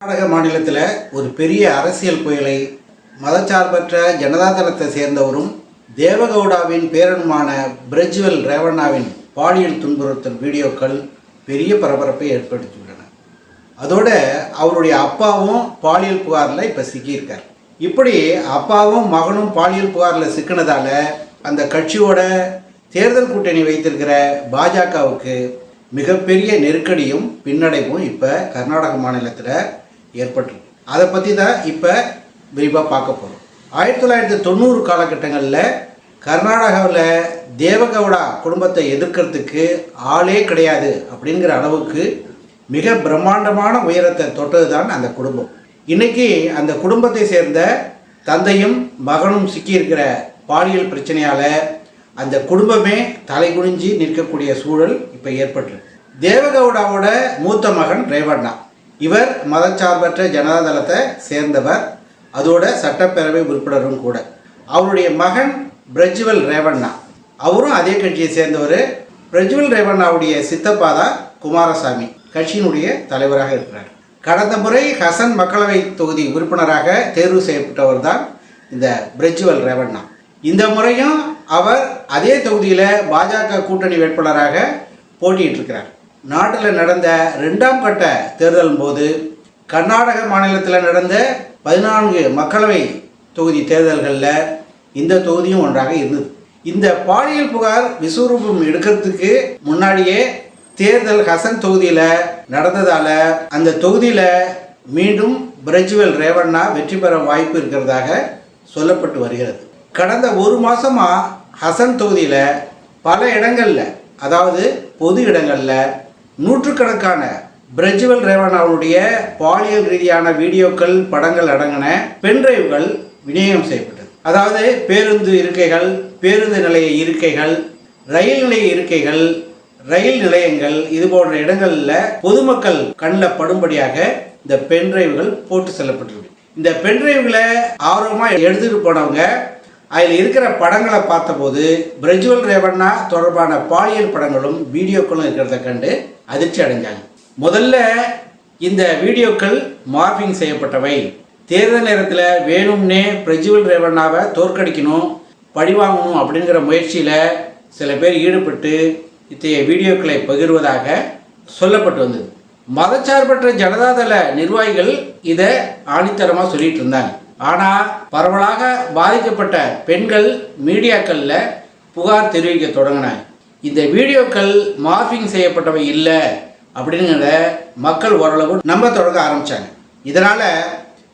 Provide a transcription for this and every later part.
கர்நாடக மாநிலத்தில் ஒரு பெரிய அரசியல் புயலை மதச்சார்பற்ற ஜனதாதளத்தை சேர்ந்தவரும் தேவகவுடாவின் பேரனுமான பிரஜ்வல் ரேவண்ணாவின் பாலியல் துன்புறுத்தல் வீடியோக்கள் பெரிய பரபரப்பை ஏற்படுத்தியுள்ளன. அதோட அவருடைய அப்பாவும் பாலியல் புகாரில் இப்போ சிக்கியிருக்கார். இப்படி அப்பாவும் மகனும் பாலியல் புகாரில் சிக்கினதால அந்த கட்சியோட தேர்தல் கூட்டணி வைத்திருக்கிற பாஜகவுக்கு மிகப்பெரிய நெருக்கடியும் பின்னடைவும் இப்போ கர்நாடக மாநிலத்தில் ஏற்பட்டிருக்கு. அதை பற்றி தான் இப்போ விரிவாக பார்க்க போகிறோம் ஆயிரத்தி தொள்ளாயிரத்தி தொண்ணூறு காலகட்டங்களில் கர்நாடகாவில் தேவகவுடா குடும்பத்தை எதிர்க்கிறதுக்கு ஆளே கிடையாது அப்படிங்கிற அளவுக்கு மிக பிரம்மாண்டமான உயரத்தை தொட்டது தான் அந்த குடும்பம். இன்னைக்கு அந்த குடும்பத்தை சேர்ந்த தந்தையும் மகனும் சிக்கியிருக்கிற பாலியல் பிரச்சனையால் அந்த குடும்பமே தலைகுனிஞ்சு நிற்கக்கூடிய சூழல் இப்போ ஏற்பட்டிருக்கு. தேவகவுடாவோட மூத்த மகன் ரேவண்ணா. இவர் மதச்சார்பற்ற ஜனதாதளத்தை சேர்ந்தவர் அதோட சட்டப்பேரவை உறுப்பினரும் கூட. அவருடைய மகன் பிரஜ்வல் ரேவண்ணா. அவரும் அதே கட்சியை சேர்ந்தவர் பிரஜ்வல் ரேவண்ணாவுடைய சித்தப்பா தான் குமாரசாமி கட்சியினுடைய தலைவராக இருக்கிறார். கடந்த முறை ஹசன் மக்களவை தொகுதி உறுப்பினராக தேர்வு செய்யப்பட்டவர் தான் இந்த பிரஜ்வல் ரேவண்ணா. இந்த முறையும் அவர் அதே தொகுதியில் பாஜக கூட்டணி வேட்பாளராக போட்டியிட்டு இருக்கிறார் நாட்டில் நடந்த ரெண்டாம் கட்ட தேர்தலின் போது கர்நாடக மாநிலத்தில் நடந்த பதினான்கு மக்களவை தொகுதி தேர்தல்களில் இந்த தொகுதியும் ஒன்றாக இருந்தது. இந்த பாலியல் புகார் விஸ்வரூபம் எடுக்கிறதுக்கு முன்னாடியே தேர்தல் ஹசன் தொகுதியில் நடந்ததால் அந்த தொகுதியில் மீண்டும் பிரஜ்வல் ரேவண்ணா வெற்றி பெற வாய்ப்பு இருக்கிறதாக சொல்லப்பட்டு வருகிறது. கடந்த ஒரு மாதமாக ஹசன் தொகுதியில் பல இடங்களில் அதாவது பொது இடங்களில் நூற்றுக்கணக்கான பிரஜ்வல் ரேவண்ணாவுடைய பாலியல் ரீதியான வீடியோக்கள் படங்கள் அடங்கின பென்டிரைவ்கள் விநியோகம் செய்யப்பட்டது. அதாவது பேருந்து இருக்கைகள் பேருந்து நிலைய இருக்கைகள் ரயில் நிலைய இருக்கைகள் ரயில் நிலையங்கள் இது போன்ற இடங்களில் பொதுமக்கள் கண்ணில் படும்படியாக இந்த பென்டிரைவ்கள் போட்டு செல்லப்பட்டிருக்கு. இந்த பென்டிரைவ்களை ஆர்வமாக எடுத்துகிட்டு போனவங்க அதில் இருக்கிற படங்களை பார்த்தபோது பிரஜ்வல் ரேவண்ணா தொடர்பான பாலியல் படங்களும் வீடியோக்களும் இருக்கிறத கண்டு அதிர்ச்சி அடைஞ்சாங்க. முதல்ல இந்த வீடியோக்கள் மார்பிங் செய்யப்பட்டவை. தேர்தல் நேரத்தில் வேணும்னே பிரஜ்வல் ரேவண்ணாவை தோற்கடிக்கணும் பழிவாங்கணும் அப்படிங்கிற முயற்சியில் சில பேர் ஈடுபட்டு இத்தகைய வீடியோக்களை பகிர்வதாக சொல்லப்பட்டு வந்தது. மதச்சார்பற்ற ஜனதாதள நிர்வாகிகள் இதை ஆணித்தரமாக சொல்லிட்டு இருந்தாங்க. ஆனால் பரவலாக பாதிக்கப்பட்ட பெண்கள் மீடியாக்களில் புகார் தெரிவிக்க தொடங்கினாங்க. இந்த வீடியோக்கள் மார்பிங் செய்யப்பட்டவை இல்லை அப்படிங்கிறத மக்கள் ஓரளவு நம்ப தொடங்க ஆரம்பித்தாங்க இதனால்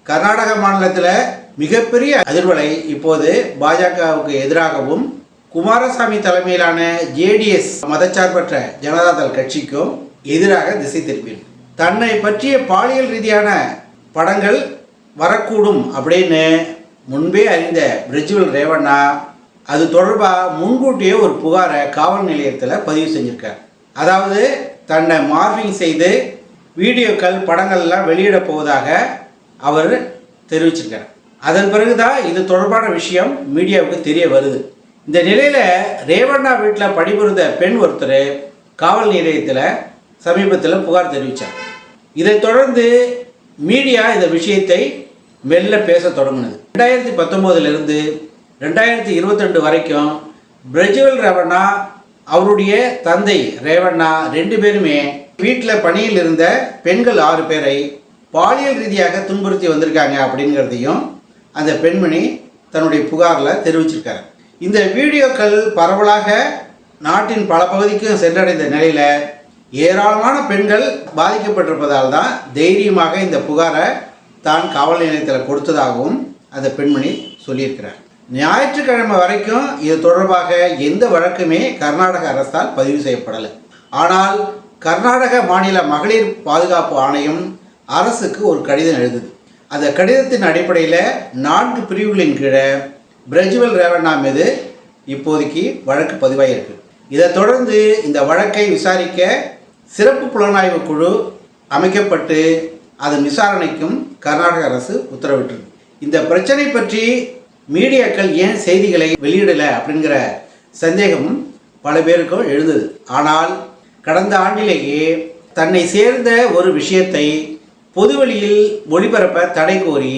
கர்நாடக மாநிலத்தில் மிகப்பெரிய அதிர்வலை இப்போது பாஜகவுக்கு எதிராகவும் குமாரசாமி தலைமையிலான ஜேடிஎஸ் மதச்சார்பற்ற ஜனதாதள் கட்சிக்கும் எதிராக திசை திருப்பியிருக்கு தன்னை பற்றிய பாலியல் ரீதியான படங்கள் வரக்கூடும் அப்படின்னு முன்பே அறிந்த பிரிஜுவல் ரேவண்ணா அது தொடர்பாக முன்கூட்டியே ஒரு புகாரை காவல் நிலையத்தில் பதிவு செஞ்சுருக்கார். அதாவது தன்னை மார்பிங் செய்து வீடியோக்கள் படங்கள்லாம் வெளியிட போவதாக அவர் தெரிவிச்சிருக்கார். அதன் பிறகுதான் இது தொடர்பான விஷயம் மீடியாவுக்கு தெரிய வருது. இந்த நிலையில் ரேவண்ணா வீட்டில் பணிபுரிந்த பெண் ஒருத்தர் காவல் நிலையத்தில் சமீபத்தில் புகார் தெரிவித்தார் இதைத் தொடர்ந்து மீடியா இந்த விஷயத்தை மெல்ல பேச தொடங்கினது. ரெண்டாயிரத்தி பத்தொம்போதுலேருந்து ரெண்டாயிரத்தி இருபத்திரெண்டு வரைக்கும் பிரஜுவல் ரேவண்ணா அவருடைய தந்தை ரேவண்ணா ரெண்டு பேருமே வீட்டில் பணியில் இருந்த பெண்கள் ஆறு பேரை பாலியல் ரீதியாக துன்புறுத்தி வந்திருக்காங்க அப்படிங்கிறதையும் அந்த பெண்மணி தன்னுடைய புகாரில் தெரிவிச்சிருக்காரு. இந்த வீடியோக்கள் பரவலாக நாட்டின் பல பகுதிக்கும் சென்றடைந்த நிலையில் ஏராளமான பெண்கள் பாதிக்கப்பட்டிருப்பதால் தான் தைரியமாக இந்த புகாரை தான் காவல் நிலையத்தில் கொடுத்ததாகவும் அந்த பெண்மணி சொல்லியிருக்கிறார். ஞாயிற்றுக்கிழமை வரைக்கும் இது தொடர்பாக எந்த வழக்குமே கர்நாடக அரசால் பதிவு செய்யப்படலை. ஆனால் கர்நாடக மாநில மகளிர் பாதுகாப்பு ஆணையம் அரசுக்கு ஒரு கடிதம் எழுதுது. அந்த கடிதத்தின் அடிப்படையில் நான்கு பிரிவுகளின் கீழே பிரஜ்வல் ரேவண்ணா மீது இப்போதைக்கு வழக்கு பதிவாகியிருக்கு இதைத் தொடர்ந்து இந்த வழக்கை விசாரிக்க சிறப்பு புலனாய்வு குழு அமைக்கப்பட்டு அதன் விசாரணைக்கும் கர்நாடக அரசு உத்தரவிட்டிருக்கு இந்த பிரச்சனை பற்றி மீடியாக்கள் ஏன் செய்திகளை வெளியிடலை அப்படிங்கிற சந்தேகமும் பல பேருக்கும் எழுந்தது. ஆனால் கடந்த ஆண்டிலேயே தன்னை சேர்ந்த ஒரு விஷயத்தை பொதுவெளியில் ஒளிபரப்ப தடை கோரி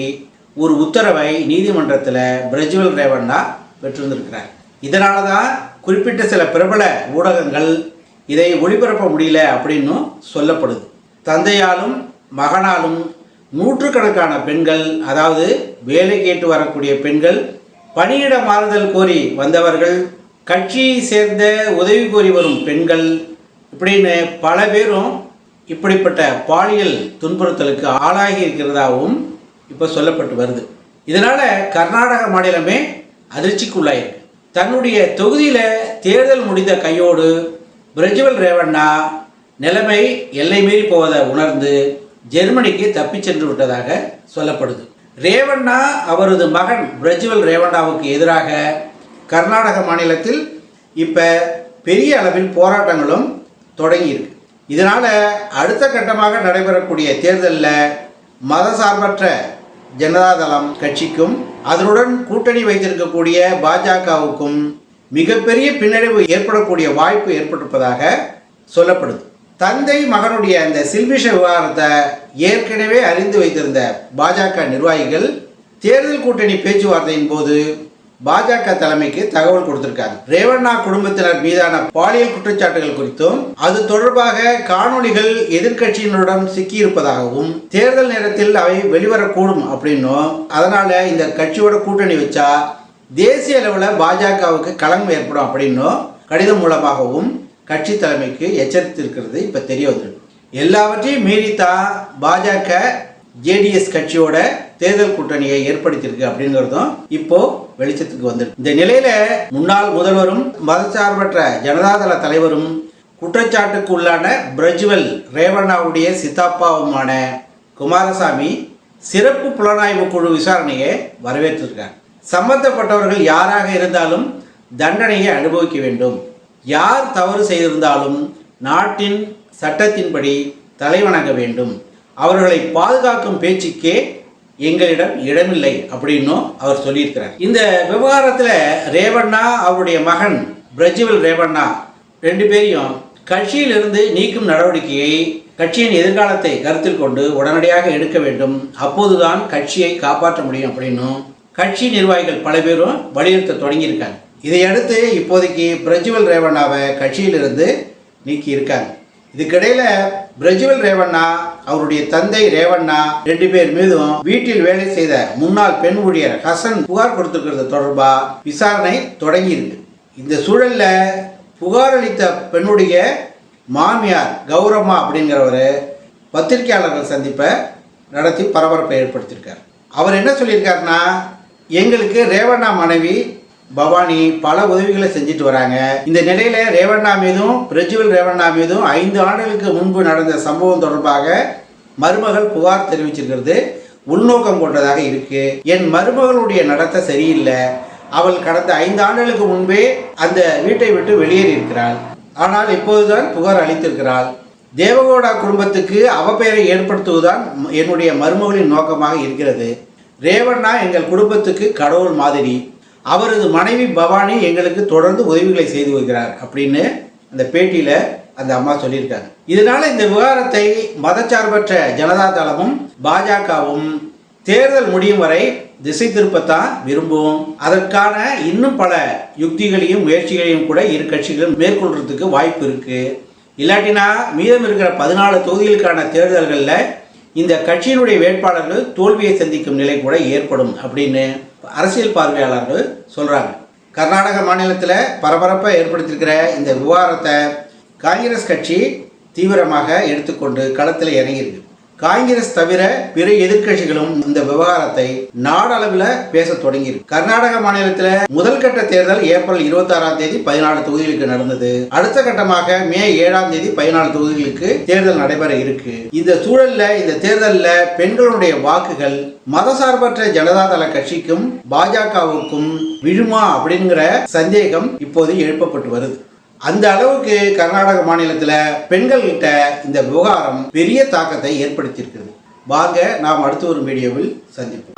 ஒரு உத்தரவை நீதிமன்றத்தில் பிரஜ்வல் ரேவண்ணா பெற்றிருந்திருக்கிறார். இதனால தான் குறிப்பிட்ட சில பிரபல ஊடகங்கள் இதை ஒளிபரப்ப முடியல அப்படின்னும் சொல்லப்படுது. தந்தையாலும் மகனாலும் நூற்றுக்கணக்கான பெண்கள் அதாவது வேலை கேட்டு வரக்கூடிய பெண்கள் பணியிட மாறுதல் கோரி வந்தவர்கள் கட்சியை சேர்ந்த உதவி கோரி வரும் பெண்கள் இப்படின்னு பல பேரும் இப்படிப்பட்ட பாலியல் துன்புறுத்தலுக்கு ஆளாகி இருக்கிறதாகவும் இப்போ சொல்லப்பட்டு வருது. இதனால் கர்நாடக மாநிலமே அதிர்ச்சிக்குள்ளாயிருக்கு. தன்னுடைய தொகுதியில் தேர்தல் முடிந்த கையோடு பிரஜ்வல் ரேவண்ணா நிலைமை எல்லை மீறி போவதை உணர்ந்து ஜெர்மனிக்கு தப்பிச் சென்று விட்டதாக சொல்லப்படுது. ரேவண்ணா அவரது மகன் பிரஜ்வல் ரேவண்ணாவுக்கு எதிராக கர்நாடக மாநிலத்தில் இப்போ பெரிய அளவில் போராட்டங்களும் தொடங்கியிருக்கு. இதனால் அடுத்த கட்டமாக நடைபெறக்கூடிய தேர்தலில் மதசார்பற்ற ஜனதாதளம் கட்சிக்கும் அதனுடன் கூட்டணி வைத்திருக்கக்கூடிய பாஜகவுக்கும் மிகப்பெரிய பின்னடைவு ஏற்படக்கூடிய வாய்ப்பு ஏற்பட்டிருப்பதாக சொல்லப்படுது. தந்தை மகனுடைய அந்த சில்பிஷ விவகாரத்தை ஏற்கனவே அறிந்து வைத்திருந்த பாஜக நிர்வாகிகள் தேர்தல் கூட்டணி பேச்சுவார்த்தையின் போது பாஜக தலைமைக்கு தகவல் கொடுத்திருக்காங்க ரேவண்ணா குடும்பத்தினர் மீதான பாலியல் குற்றச்சாட்டுகள் குறித்தும் அது தொடர்பாக காணொளிகள் எதிர்கட்சியினருடன் சிக்கியிருப்பதாகவும் தேர்தல் நேரத்தில் அவை வெளிவரக்கூடும் அப்படின்னும் அதனால இந்த கட்சியோட கூட்டணி வச்சா தேசிய அளவில் பாஜகவுக்கு களங்கம் ஏற்படும் அப்படின்னும் கடிதம் மூலமாகவும் கட்சி தலைமைக்கு எச்சரித்திருக்கிறது இப்போ தெரிய வந்துடும் எல்லாவற்றையும் மீறித்தான் பாஜக ஜேடிஎஸ் கட்சியோட தேர்தல் கூட்டணியை ஏற்படுத்தியிருக்கு அப்படிங்கிறதும் இப்போ வெளிச்சத்துக்கு வந்துடும் இந்த நிலையில முன்னாள் முதல்வரும் மதச்சார்பற்ற ஜனதாதள தலைவரும் குற்றச்சாட்டுக்கு உள்ளான பிரஜ்வல் ரேவண்ணாவுடைய சித்தாப்பாவுமான குமாரசாமி சிறப்பு புலனாய்வு குழு விசாரணையை வரவேற்றிருக்காங்க சம்பந்தப்பட்டவர்கள் யாராக இருந்தாலும் தண்டனையை அனுபவிக்க வேண்டும். யார் தவறு செய்திருந்தாலும் நாட்டின் சட்டத்தின்படி தலைவணங்க வேண்டும். அவர்களை பாதுகாக்கும் பேச்சுக்கே எங்களிடம் இடமில்லை அப்படின்னும் அவர் சொல்லியிருக்கிறார். இந்த விவகாரத்தில் ரேவண்ணா அவருடைய மகன் பிரஜிவல் ரேவண்ணா ரெண்டு பேரையும் கட்சியிலிருந்து நீக்கும் நடவடிக்கையை கட்சியின் எதிர்காலத்தை கருத்தில் கொண்டு உடனடியாக எடுக்க வேண்டும். அப்போதுதான் கட்சியை காப்பாற்ற முடியும் அப்படின்னும் கட்சி நிர்வாகிகள் பல பேரும் வலியுறுத்த தொடங்கியிருக்காங்க. இதையடுத்து இப்போதைக்கு பிரஜ்வல் ரேவண்ணாவை கட்சியிலிருந்து நீக்கி இருக்காங்க இதுக்கிடையில பிரஜ்வல் ரேவண்ணா அவருடைய தந்தை ரேவண்ணா ரெண்டு பேர் மீதும் வீட்டில் வேலை செய்த முன்னாள் பெண் ஊழியர் ஹசன் புகார் கொடுத்திருக்கிறது தொடர்பா விசாரணை தொடங்கியிருக்கு. இந்த சூழல்ல புகார் அளித்த பெண்ணுடைய மாமியார் கௌரம்மா அப்படிங்கிறவர் பத்திரிகையாளர்கள் சந்திப்பை நடத்தி பரபரப்பை ஏற்படுத்தியிருக்கார். அவர் என்ன சொல்லியிருக்காருன்னா எங்களுக்கு ரேவண்ணா மனைவி பவானி பல உதவிகளை செஞ்சுட்டு வராங்க. இந்த நிலையில ரேவண்ணா மீதும் பிரஜுவல் ரேவண்ணா மீதும் ஐந்து ஆண்டுகளுக்கு முன்பு நடந்த சம்பவம் தொடர்பாக மருமகள் புகார் தெரிவிச்சிருக்கிறது. உள்நோக்கம் கொண்டதாக இருக்கு. என் மருமகளுடைய நடத்தை சரியில்லை. அவள் கடந்த ஐந்து ஆண்டுகளுக்கு முன்பே அந்த வீட்டை விட்டு வெளியேறி இருக்கிறாள். ஆனால் இப்போதுதான் புகார் அளித்திருக்கிறாள். தேவகோடா குடும்பத்துக்கு அவப்பெயரை ஏற்படுத்துவதுதான் என்னுடைய மருமகளின் நோக்கமாக இருக்கிறது. ரேவண்ணா எங்கள் குடும்பத்துக்கு கடவுள் மாதிரி. அவரது மனைவி பவானி எங்களுக்கு தொடர்ந்து உதவிகளை செய்து வருகிறார் அப்படின்னு அந்த பேட்டியில் அந்த அம்மா சொல்லியிருக்காங்க. இதனால இந்த விவகாரத்தை மதச்சார்பற்ற ஜனதா தளமும் பாஜகவும் தேர்தல் முடியும் வரை திசை திருப்பத்தான் விரும்பும் அதற்கான இன்னும் பல யுக்திகளையும் முயற்சிகளையும் கூட இரு கட்சிகளும் மேற்கொள்றதுக்கு வாய்ப்பு இருக்கு. இல்லாட்டினா மீதம் இருக்கிற பதினாலு தொகுதிகளுக்கான தேர்தல்களில் இந்த கட்சியினுடைய வேட்பாளர்கள் தோல்வியை சந்திக்கும் நிலை கூட ஏற்படும் அப்படின்னு அரசியல் பார்வையாளர்கள் சொல்கிறாங்க கர்நாடக மாநிலத்தில் பரபரப்பை ஏற்படுத்தியிருக்கிற இந்த விவகாரத்தை காங்கிரஸ் கட்சி தீவிரமாக எடுத்துக்கொண்டு களத்தில் இறங்கியிருக்கு. காங்கிரஸ் தவிர பிற எதிர்க்கட்சிகளும் இந்த விவகாரத்தை நாடளவில் பேச தொடங்கியிருக்கு கர்நாடக மாநிலத்தில் முதல் கட்ட தேர்தல் ஏப்ரல் இருபத்தி ஆறாம் தேதி பதினாலு தொகுதிகளுக்கு நடந்தது. அடுத்த கட்டமாக மே ஏழாம் தேதி பதினாலு தொகுதிகளுக்கு தேர்தல் நடைபெற இருக்கு. இந்த சூழல்ல இந்த தேர்தலில் பெண்களுடைய வாக்குகள் மதசார்பற்ற ஜனதாதள கட்சிக்கும் பாஜகவுக்கும் விழுமா அப்படிங்கிற சந்தேகம் இப்போது எழுப்பப்பட்டு வருது. அந்த அளவுக்கு கர்நாடக மாநிலத்தில் பெண்கள்கிட்ட இந்த விவகாரம் பெரிய தாக்கத்தை ஏற்படுத்தியிருக்கிறது. வாங்க நாம் அடுத்து ஒரு வீடியோவில் சந்திப்போம்.